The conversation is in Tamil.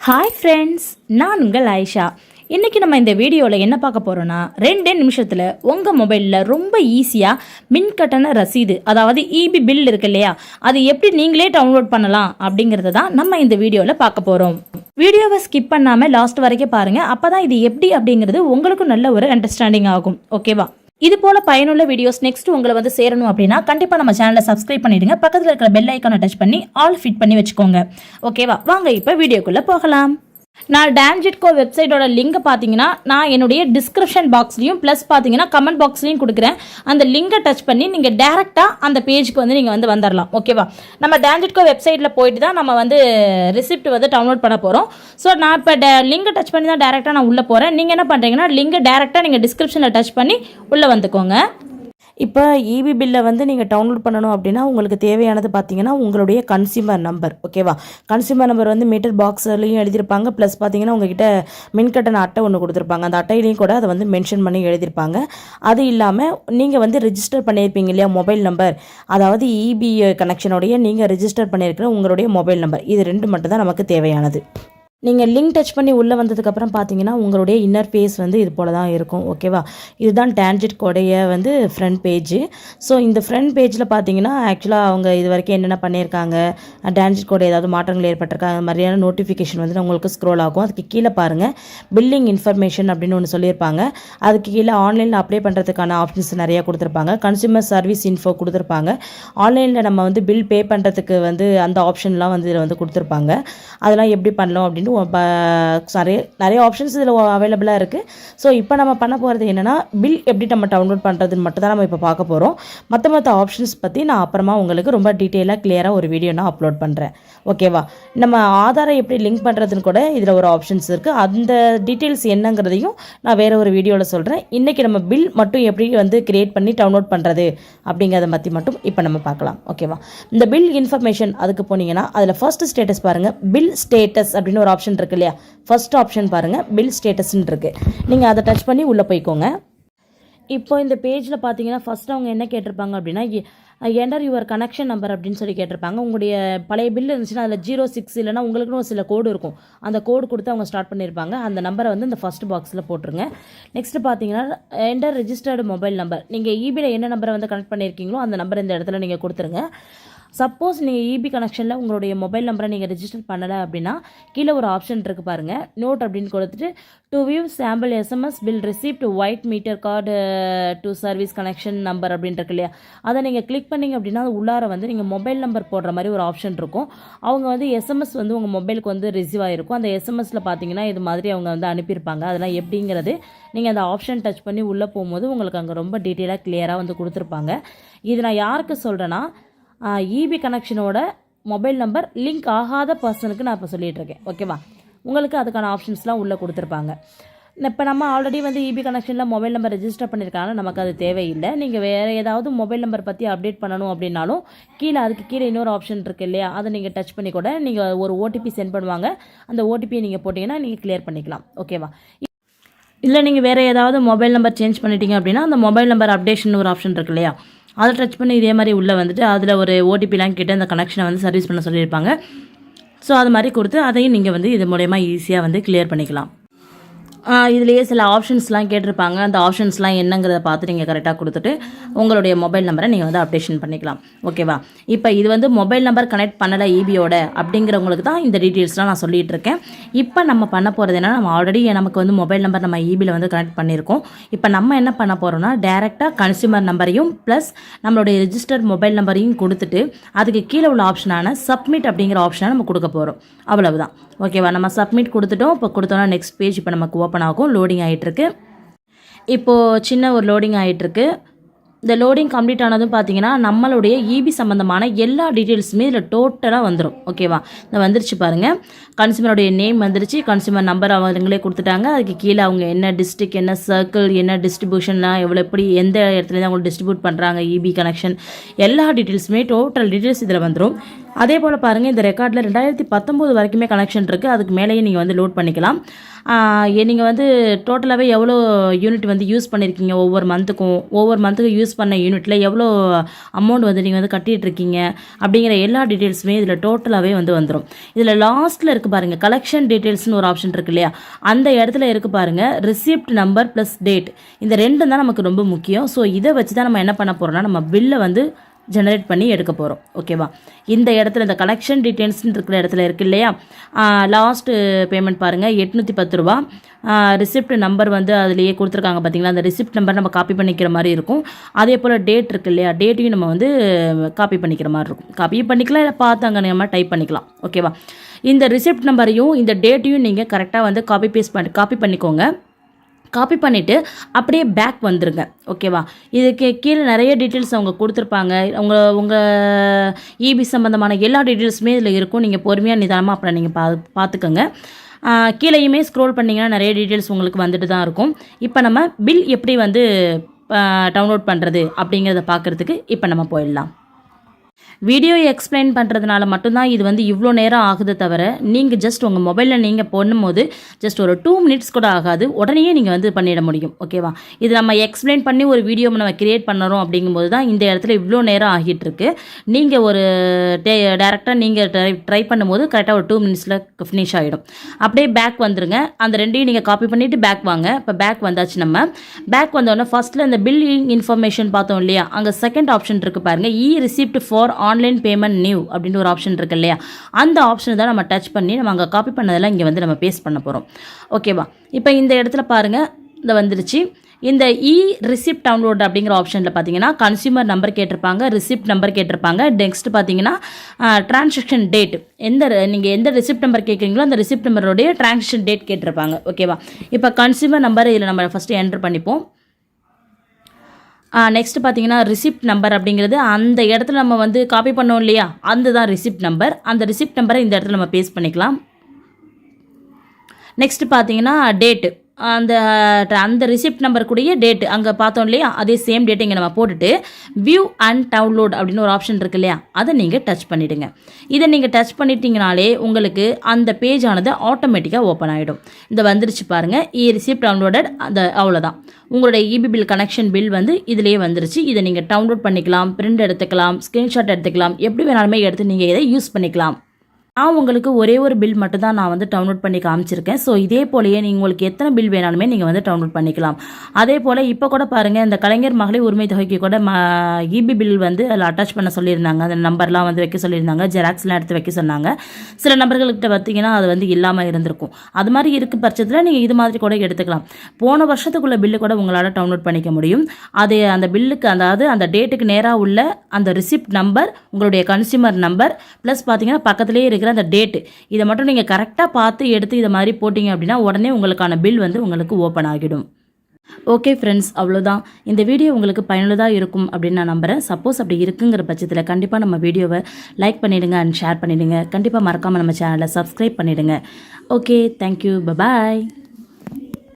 ஹாய் ஃப்ரெண்ட்ஸ் நான் உங்கள் ஆயிஷா. இன்றைக்கி நம்ம இந்த வீடியோவில் என்ன பார்க்க போகிறோன்னா ரெண்டே நிமிஷத்தில் உங்கள் மொபைலில் ரொம்ப ஈஸியாக மின் கட்டண ரசீது அதாவது இபி பில் இருக்கு இல்லையா அது எப்படி நீங்களே டவுன்லோட் பண்ணலாம் அப்படிங்கிறத தான் நம்ம இந்த வீடியோவில் பார்க்க போகிறோம் வீடியோவை ஸ்கிப் பண்ணாமல் லாஸ்ட் வரைக்கும் பாருங்கள் அப்போ தான் இது எப்படி அப்படிங்கிறது உங்களுக்கும் நல்ல ஒரு அண்டர்ஸ்டாண்டிங் ஆகும். ஓகேவா இது போல பயனுள்ள வீடியோஸ் நெக்ஸ்ட் உங்களை வந்து சேரணும் அப்படின்னா கண்டிப்பாக நம்ம சேனலை சப்ஸ்கிரைப் பண்ணிடுங்க. பக்கத்தில் இருக்கிற பெல் ஐக்கானை டச் பண்ணி ஆல் ஃபிட் பண்ணி வச்சுக்கோங்க. ஓகேவா வாங்க இப்போ வீடியோக்குள்ளே போகலாம். நான் டேன்ஜிட்கோ வெப்சைட்டோட லிங்கை பார்த்தீங்கன்னா நான் என்னுடைய டிஸ்கிரிப்ஷன் பாக்ஸ்லையும் ப்ளஸ் பார்த்தீங்கன்னா கமெண்ட் பாக்ஸ்லையும் கொடுக்குறேன். அந்த லிங்கை டச் பண்ணி நீங்கள் டேரெக்டாக அந்த பேஜுக்கு வந்து நீங்கள் வந்து வந்துடலாம் ஓகேவா நம்ம டேன்ஜிட்கோ வெப்சைட்டில் போயிட்டு தான் நம்ம வந்து ரிசிப்ட் வந்து டவுன்லோட் பண்ண போகிறோம் ஸோ நான் இப்போ லிங்கை டச் பண்ணி தான் டேரெக்டாக நான் உள்ளே போகிறேன் நீங்கள் என்ன பண்ணுறீங்கன்னா லிங்கை டேரெக்டாக நீங்கள் டிஸ்கிரிப்ஷனில் டச் பண்ணி உள்ளே வந்துக்கோங்க. இப்போ இபி பில்லை வந்து நீங்கள் டவுன்லோட் பண்ணணும் அப்படின்னா உங்களுக்கு தேவையானது பார்த்தீங்கன்னா உங்களுடைய கன்சியூமர் நம்பர் ஓகேவா கன்சியூமர் நம்பர் வந்து மீட்டர் பாக்ஸ்லையும் எழுதியிருப்பாங்க ப்ளஸ் பார்த்தீங்கன்னா உங்ககிட்ட மின்கட்டண அட்டை ஒன்று கொடுத்துருப்பாங்க. அந்த அட்டையிலையும் கூட அதை வந்து மென்ஷன் பண்ணி எழுதியிருப்பாங்க அது இல்லாமல் நீங்கள் வந்து ரிஜிஸ்டர் பண்ணியிருப்பீங்க இல்லையா மொபைல் நம்பர் அதாவது இபி கனெக்ஷனுடைய நீங்கள் ரிஜிஸ்டர் பண்ணியிருக்கிற உங்களுடைய மொபைல் நம்பர் இது ரெண்டு மட்டும் தான் நமக்கு தேவையானது. நீங்கள் லிங்க் டச் பண்ணி உள்ளே வந்ததுக்கப்புறம் பார்த்தீங்கன்னா உங்களுடைய இன்னர் பேஸ் வந்து இது போல தான் இருக்கும் ஓகேவா இதுதான் டேன்ஜெட் கொடைய வந்து ஃப்ரண்ட் பேஜு ஸோ இந்த ஃப்ரண்ட் பேஜில் பார்த்தீங்கன்னா ஆக்சுவலாக அவங்க இது வரைக்கும் என்னென்ன பண்ணியிருக்காங்க டேன்ஜெட் கொடை ஏதாவது மாற்றங்கள் ஏற்பட்டிருக்கா அது மாதிரியான நோட்டிஃபிகேஷன் வந்து உங்களுக்கு ஸ்க்ரோல் ஆகும். அதுக்கு கீழே பாருங்கள் பில்லிங் இன்ஃபர்மேஷன் அப்படின்னு ஒன்று சொல்லியிருப்பாங்க. அதுக்கு கீழே ஆன்லைனில் அப்ளை பண்ணுறதுக்கான ஆப்ஷன்ஸ் நிறையா கொடுத்துருப்பாங்க. கன்சூமர் சர்வீஸ் இன்ஃபோ கொடுத்துருப்பாங்க. ஆன்லைனில் நம்ம வந்து பில் பே பண்ணுறதுக்கு வந்து அந்த ஆப்ஷன்லாம் வந்து இதில் வந்து கொடுத்துருப்பாங்க. அதெல்லாம் எப்படி பண்ணலாம் அப்படின்னு ஒ- நிறைய நிறைய ஆப்ஷன்ஸ் இதில் அவைலபிளாக இருக்குது ஸோ இப்போ நம்ம பண்ண போகிறது என்னென்னா பில் எப்படி நம்ம டவுன்லோட் பண்ணுறதுன்னு மட்டும் தான் நம்ம இப்போ பார்க்க போகிறோம் மற்ற மற்ற ஆப்ஷன்ஸ் பற்றி நான் அப்புறமா உங்களுக்கு ரொம்ப டீட்டெயிலாக கிளியராக ஒரு வீடியோ நான் அப்லோட் பண்ணுறேன் ஓகேவா நம்ம ஆதாரை எப்படி லிங்க் பண்ணுறதுன்னு கூட இதில் ஒரு ஆப்ஷன்ஸ் இருக்குது அந்த டீட்டெயில்ஸ் என்னங்கிறதையும் நான் வேறு ஒரு வீடியோவில் சொல்கிறேன் இன்றைக்கி நம்ம பில் மட்டும் எப்படி வந்து கிரியேட் பண்ணி டவுன்லோட் பண்ணுறது அப்படிங்கிறத பற்றி மட்டும் இப்போ நம்ம பார்க்கலாம். ஓகேவா இந்த பில் இன்ஃபர்மேஷன் அதுக்கு போனீங்கன்னா அதில் ஃபஸ்ட்டு ஸ்டேட்டஸ் பாருங்கள் பில் ஸ்டேட்டஸ் அப்படின்னு ஒரு ஆப்ஷன் இருக்கு இல்லையா? ஃபர்ஸ்ட் ஆப்ஷன் பாருங்கள் பில் ஸ்டேட்டஸ்ன்னு இருக்குது நீங்கள் அதை டச் பண்ணி உள்ளே போய்க்கோங்க. இப்போ இந்த பேஜில் பார்த்தீங்கன்னா ஃபஸ்ட்டு அவங்க என்ன கேட்டிருப்பாங்க அப்படின்னா என்டர் யுவர் கனெக்ஷன் நம்பர் அப்படின்னு சொல்லி கேட்டிருப்பாங்க. உங்களுடைய பழைய பில் இருந்துச்சுன்னா அதில் ஜீரோ சிக்ஸ் இல்லைனா உங்களுக்குன்னு ஒரு சில கோடு இருக்கும். அந்த கோடு கொடுத்து அவங்க ஸ்டார்ட் பண்ணியிருப்பாங்க அந்த நம்பரை வந்து இந்த ஃபஸ்ட் பாக்ஸில் போட்டுருங்க. நெக்ஸ்ட் பார்த்தீங்கன்னா என்டர் ரிஜிஸ்டர்டு மொபைல் நம்பர் நீங்கள் இபியில் என்ன நம்பரை வந்து கனெக்ட் பண்ணியிருக்கீங்களோ அந்த நம்பர் இந்த இடத்துல நீங்கள் கொடுத்துருங்க. சப்போஸ் நீங்கள் இபி கனெக்ஷனில் உங்களுடைய மொபைல் நம்பரை நீங்கள் ரெஜிஸ்டர் பண்ணலை அப்படின்னா கீழே ஒரு ஆப்ஷன் இருக்குது பாருங்கள் நோட் அப்படின்னு கொடுத்துட்டு to view sample SMS bill receipt white meter card to service connection number அப்படின்ட்டு இருக்கு இல்லையா? அதை நீங்கள் கிளிக் பண்ணீங்க அப்படின்னா அது உள்ளார வந்து நீங்கள் மொபைல் நம்பர் போடுற மாதிரி ஒரு ஆப்ஷன் இருக்கும். அவங்க வந்து எஸ்எம்எஸ் வந்து உங்கள் மொபைலுக்கு வந்து ரிசீவ் ஆகிருக்கும் அந்த எஸ்எம்எஸில் பார்த்தீங்கன்னா இது மாதிரி அவங்க வந்து அனுப்பியிருப்பாங்க. அதெல்லாம் எப்படிங்கிறது நீங்கள் அந்த ஆப்ஷன் டச் பண்ணி உள்ளே போகும்போது உங்களுக்கு அங்கே ரொம்ப டீட்டெயிலாக கிளியராக வந்து கொடுத்துருப்பாங்க. இது நான் யாருக்கு சொல்கிறேன்னா இபி கனெக்ஷனோட மொபைல் நம்பர் லிங்க் ஆகாத பர்சனுக்கு நான் இப்போ சொல்லிகிட்ருக்கேன் ஓகேவா உங்களுக்கு அதுக்கான ஆப்ஷன்ஸ்லாம் உள்ளே கொடுத்துருப்பாங்க. இப்போ நம்ம ஆல்ரெடி வந்து இபி கனெக்ஷனில் மொபைல் நம்பர் ரெஜிஸ்டர் பண்ணியிருக்காங்க நமக்கு அது தேவையில்லை. நீங்கள் வேறு ஏதாவது மொபைல் நம்பர் பற்றி அப்டேட் பண்ணணும் அப்படின்னாலும் கீழே அதுக்கு கீழே இன்னொரு ஆப்ஷன் இருக்குது இல்லையா? அதை நீங்கள் டச் பண்ணி கூட நீங்கள் ஒரு ஓடிபி சென்ட் பண்ணுவாங்க. அந்த ஓடிபியை நீங்கள் போட்டிங்கன்னா நீங்கள் கிளியர் பண்ணிக்கலாம். ஓகேவா இல்லை நீங்கள் வேறு ஏதாவது மொபைல் நம்பர் சேஞ்ச் பண்ணிட்டீங்க அப்படின்னா அந்த மொபைல் நம்பர் அப்டேஷன் ஒரு ஆப்ஷன் இருக்கு இல்லையா? அதை டச் பண்ணி இதே மாதிரி உள்ளே வந்துட்டு அதில் ஒரு ஓடிபிலாம் கேட்டு அந்த கனெக்ஷனை வந்து சர்வீஸ் பண்ண சொல்லியிருப்பாங்க. ஸோ அது மாதிரி கொடுத்து அதையும் நீங்கள் வந்து இது மூலயமா ஈஸியாக வந்து கிளியர் பண்ணிக்கலாம். இதுலேயே சில ஆப்ஷன்ஸ்லாம் கேட்டிருப்பாங்க. அந்த ஆப்ஷன்ஸ்லாம் என்னங்கிறத பார்த்து நீங்கள் கரெக்டாக கொடுத்துட்டு உங்களுடைய மொபைல் நம்பரை நீங்கள் வந்து அப்டேஷன் பண்ணிக்கலாம். ஓகேவா இப்போ இது வந்து மொபைல் நம்பர் கனெக்ட் பண்ணலை இபியோட அப்படிங்கிறவங்களுக்கு தான் இந்த டீட்டெயில்ஸ்லாம் நான் சொல்லிட்டு இருக்கேன். இப்போ நம்ம பண்ண போகிறது என்ன நம்ம ஆல்ரெடி நமக்கு வந்து மொபைல் நம்பர் நம்ம இபியில் வந்து கனெக்ட் பண்ணியிருக்கோம். இப்போ நம்ம என்ன பண்ண போகிறோம்னா டேரெக்டாக கன்சியூமர் நம்பரையும் ப்ளஸ் நம்மளுடைய ரிஜிஸ்டர்ட் மொபைல் நம்பரையும் கொடுத்துட்டு அதுக்கு கீழே உள்ள ஆப்ஷனான சப்மிட் அப்படிங்கிற ஆப்ஷனை நம்ம கொடுக்க போகிறோம் அவ்வளவுதான். ஓகேவா நம்ம சப்மிட் கொடுத்துட்டோம். இப்போ கொடுத்தோன்னா நெக்ஸ்ட் பேஜ் இப்போ நமக்கு ஓப்பன் ஆகும். லோடிங் ஆகிட்டுருக்கு இப்போது சின்ன ஒரு லோடிங் ஆகிட்டுருக்கு இந்த லோடிங் கம்ப்ளீட் ஆனதும் பார்த்தீங்கன்னா நம்மளுடைய இபி சம்மந்தமான எல்லா டீட்டெயில்ஸுமே இதில் டோட்டலாக வந்துடும் ஓகேவா இந்த வந்துருச்சு பாருங்கள் கன்சியூமருடைய நேம் வந்துருச்சு. கன்சியூமர் நம்பர் அவங்களே கொடுத்துட்டாங்க. அதுக்கு கீழே அவங்க என்ன டிஸ்ட்ரிக் என்ன சர்க்கிள் என்ன டிஸ்ட்ரிபியூஷன்லாம் எவ்வளோ எப்படி எந்த இடத்துல அவங்க டிஸ்ட்ரிபியூட் பண்ணுறாங்க இபி கனெக்ஷன் எல்லா டீட்டெயில்ஸுமே டோட்டல் டீட்டெயில்ஸ் இதில் வந்துடும் அதே போல் பாருங்கள் இந்த ரெக்கார்டில் ரெண்டாயிரத்தி பத்தொம்போது வரைக்குமே கனெக்ஷன் இருக்குது அதுக்கு மேலேயே நீங்கள் வந்து லோட் பண்ணிக்கலாம். நீங்கள் வந்து டோட்டலாகவே எவ்வளோ யூனிட் வந்து யூஸ் பண்ணியிருக்கீங்க ஒவ்வொரு மந்த்துக்கும் ஒவ்வொரு மந்த்துக்கு யூஸ் பண்ண யூனிட்டில் எவ்வளோ அமௌண்ட் வந்து நீங்கள் வந்து கட்டிகிட்ருக்கீங்க இருக்கீங்க? அப்படிங்கிற எல்லா டீட்டெயில்ஸுமே இதில் டோட்டலாகவே வந்து வந்துடும் இதில் லாஸ்ட்டில் இருக்குது பாருங்கள் கலெக்ஷன் டீட்டெயில்ஸ்னு ஒரு ஆப்ஷன் இருக்கு இல்லையா? அந்த இடத்துல இருக்குது பாருங்கள் ரிசிப்ட் நம்பர் ப்ளஸ் டேட் இந்த ரெண்டும் தான் நமக்கு ரொம்ப முக்கியம். ஸோ இதை வச்சு தான் நம்ம என்ன பண்ண போகிறோம்னா நம்ம பில்லை வந்து ஜெனரேட் பண்ணி எடுக்க போகிறோம் ஓகேவா இந்த இடத்துல இந்த கலெக்ஷன் டீட்டெயில்ஸ்னு இருக்கிற இடத்துல இருக்கு இல்லையா? லாஸ்ட்டு பேமெண்ட் பாருங்கள் எட்நூற்றி பத்து ரூபா. ரிசிப்ட் நம்பர் வந்து அதுலேயே கொடுத்துருக்காங்க பார்த்தீங்களா அந்த ரிசிப்ட் நம்பர் நம்ம காப்பி பண்ணிக்கிற மாதிரி இருக்கும். அதே போல் டேட் இருக்குது இல்லையா? டேட்டையும் நம்ம வந்து காப்பி பண்ணிக்கிற மாதிரி இருக்கும். காப்பியும் பண்ணிக்கலாம் இல்லை பார்த்து அங்கே நம்ம டைப் பண்ணிக்கலாம். ஓகேவா இந்த ரிசிப்ட் நம்பரையும் இந்த டேட்டையும் நீங்கள் கரெக்டாக வந்து காப்பி பேஸ்ட் பண்ணி காப்பி பண்ணிக்கோங்க. காப்பி பண்ணிவிட்டு அப்படியே பேக் வந்துருங்க. ஓகேவா இதுக்கு கீழே நிறைய டீட்டெயில்ஸ் அவங்க கொடுத்துருப்பாங்க. உங்கள் உங்கள் இபி சம்மந்தமான எல்லா டீட்டெயில்ஸுமே இதில் இருக்கும். நீங்கள் பொறுமையாக நிதானமாக அப்புறம் நீங்கள் பா பார்த்துக்கோங்க கீழேயுமே ஸ்க்ரோல் பண்ணிங்கன்னா நிறைய டீட்டெயில்ஸ் உங்களுக்கு வந்துட்டு தான் இருக்கும். இப்போ நம்ம பில் எப்படி வந்து டவுன்லோட் பண்ணுறது அப்படிங்கிறத பார்க்குறதுக்கு இப்போ நம்ம போயிடலாம். வீடியோ எக்ஸ்பிளைன் பண்ணுறதுனால மட்டும்தான் இது வந்து இவ்வளோ நேரம் ஆகுது தவிர நீங்கள் ஜஸ்ட் உங்கள் மொபைலில் நீங்கள் பண்ணும்போது ஜஸ்ட் ஒரு டூ மினிட்ஸ் கூட ஆகாது. உடனே நீங்கள் வந்து பண்ணிட முடியும். ஓகேவா இது நம்ம எக்ஸ்பிளைன் பண்ணி ஒரு வீடியோ நம்ம கிரியேட் பண்ணுறோம் அப்படிங்கும்போது தான் இந்த இடத்துல இவ்வளோ நேரம் ஆகிட்டு இருக்கு. நீங்கள் ஒரு டே டேரெக்டாக நீங்கள் ட்ரை ட்ரை பண்ணும்போது கரெக்டாக ஒரு டூ மினிட்ஸில் ஃபினிஷ் ஆகிடும் அப்படியே பேக் வந்துருங்க. அந்த ரெண்டையும் நீங்கள் காப்பி பண்ணிவிட்டு பேக் வாங்க. இப்போ பேக் வந்தாச்சு நம்ம. பேக் வந்தோடனே ஃபஸ்ட்டில் இந்த பில்லிங் இன்ஃபர்மேஷன் பார்த்தோம் இல்லையா? அங்கே செகண்ட் ஆப்ஷன் இருக்குது பாருங்கள் e receipt for online payment new அப்படின்னு ஒரு ஆப்ஷன் இருக்குது இல்லையா? அந்த ஆப்ஷனை தான் நம்ம டச் பண்ணி நம்ம அங்கே காப்பி பண்ணதெல்லாம் இங்கே வந்து நம்ம பேஸ்ட் பண்ண போகிறோம் ஓகேவா இப்போ இந்த இடத்துல பாருங்கள் இந்த வந்துருச்சு. இந்த இ ரிசிப்ட் டவுன்லோட் அப்படிங்கிற ஆப்ஷனில் பார்த்தீங்கன்னா கன்சியூமர் நம்பர் கேட்டிருப்பாங்க ரிசிப்ட் நம்பர் கேட்டிருப்பாங்க. நெக்ஸ்ட் பார்த்தீங்கன்னா டிரான்சாக்ஷன் டேட் எந்த நீங்கள் எந்த ரிசிப்ட் நம்பர் கேட்குறீங்களோ அந்த ரிசிப்ட் நம்பருடைய டிரான்சாக்ஷன் டேட் கேட்டிருப்பாங்க. ஓகேவா இப்போ கன்சியூமர் நம்பர் இதில் நம்ம ஃபஸ்ட்டு என்ட்ரு பண்ணிப்போம். நெக்ஸ்ட் பார்த்தீங்கன்னா ரிசிப்ட் நம்பர் அப்படிங்கிறது அந்த இடத்துல நம்ம வந்து காப்பி பண்ணோம் இல்லையா? அந்த தான் ரிசிப்ட் நம்பர் அந்த ரிசிப்ட் நம்பரை இந்த இடத்துல நம்ம பேஸ்ட் பண்ணிக்கலாம். நெக்ஸ்ட் பார்த்தீங்கன்னா டேட்டு அந்த அந்த ரிசிப்ட் நம்பர் கூடிய டேட் அங்கே பார்த்தோம் இல்லையா? அதே சேம் டேட் இங்கே நம்ம போட்டுட்டு வியூ அண்ட் டவுன்லோட் அப்படின்னு ஒரு ஆப்ஷன் இருக்கு இல்லையா? அதை நீங்கள் டச் பண்ணிவிடுங்க இதை நீங்கள் டச் பண்ணிட்டீங்கனாலே உங்களுக்கு அந்த பேஜ் ஆனது ஆட்டோமேட்டிக்காக ஓப்பன் ஆகிடும் இந்த வந்துருச்சு பாருங்கள் இ ரிசிப்ட் டவுன்லோடட் அந்த அவ்வளோதான் உங்களுடைய இபி பில் கனெக்ஷன் பில் வந்து இதிலேயே வந்துருச்சு. இதை நீங்கள் டவுன்லோட் பண்ணிக்கலாம் பிரிண்ட் எடுத்துக்கலாம் ஸ்க்ரீன்ஷாட் எடுத்துக்கலாம். எப்படி வேணாலுமே எடுத்து நீங்கள் இதை யூஸ் பண்ணிக்கலாம். நான் உங்களுக்கு ஒரே ஒரு பில் மட்டும் தான் நான் வந்து டவுன்லோட் பண்ணி காமிச்சிருக்கேன். ஸோ இதே போலயே நீங்கள் உங்களுக்கு எத்தனை பில் வேணாலுமே நீங்கள் வந்து டவுன்லோட் பண்ணிக்கலாம். அதே போல் இப்போ கூட பாருங்கள் இந்த கலைஞர் மகளிர் உரிமை தொகைக்கு கூட ம இபி பில் வந்து அதில் அட்டாச் பண்ண சொல்லியிருந்தாங்க. அந்த நம்பர்லாம் வந்து வைக்க சொல்லியிருந்தாங்க. ஜெராக்ஸ்லாம் எடுத்து வைக்க சொன்னாங்க. சில நபர்கள்கிட்ட பார்த்தீங்கன்னா அது வந்து இல்லாமல் இருந்திருக்கும். அது மாதிரி இருக்க பட்சத்தில் நீங்கள் இது மாதிரி கூட எடுத்துக்கலாம். போன வருஷத்துக்குள்ள பில்லு கூட உங்களால் டவுன்லோட் பண்ணிக்க முடியும். அது அந்த பில்லுக்கு அதாவது அந்த டேட்டுக்கு நேராக உள்ள அந்த ரிசிப்ட் நம்பர் உங்களுடைய கன்சியூமர் நம்பர் ப்ளஸ் பார்த்தீங்கன்னா பக்கத்துலேயே இருக்கிற அந்த டேட்டு இதை மட்டும் நீங்கள் கரெக்டாக பார்த்து எடுத்து இதை மாதிரி போட்டிங்க அப்படின்னா உடனே உங்களுக்கான பில் வந்து உங்களுக்கு ஓப்பன் ஆகிடும். ஓகே ஃப்ரெண்ட்ஸ் அவ்வளோதான் இந்த வீடியோ உங்களுக்கு பயனுள்ளதாக இருக்கும் அப்படின்னு நான் நம்புகிறேன் சப்போஸ் அப்படி இருக்குங்கிற பட்சத்தில் கண்டிப்பாக நம்ம வீடியோவை லைக் பண்ணிவிடுங்க அண்ட் ஷேர் பண்ணிவிடுங்க கண்டிப்பாக மறக்காமல் நம்ம சேனலை சப்ஸ்கிரைப் பண்ணிவிடுங்க ஓகே தேங்க்யூ பபாய்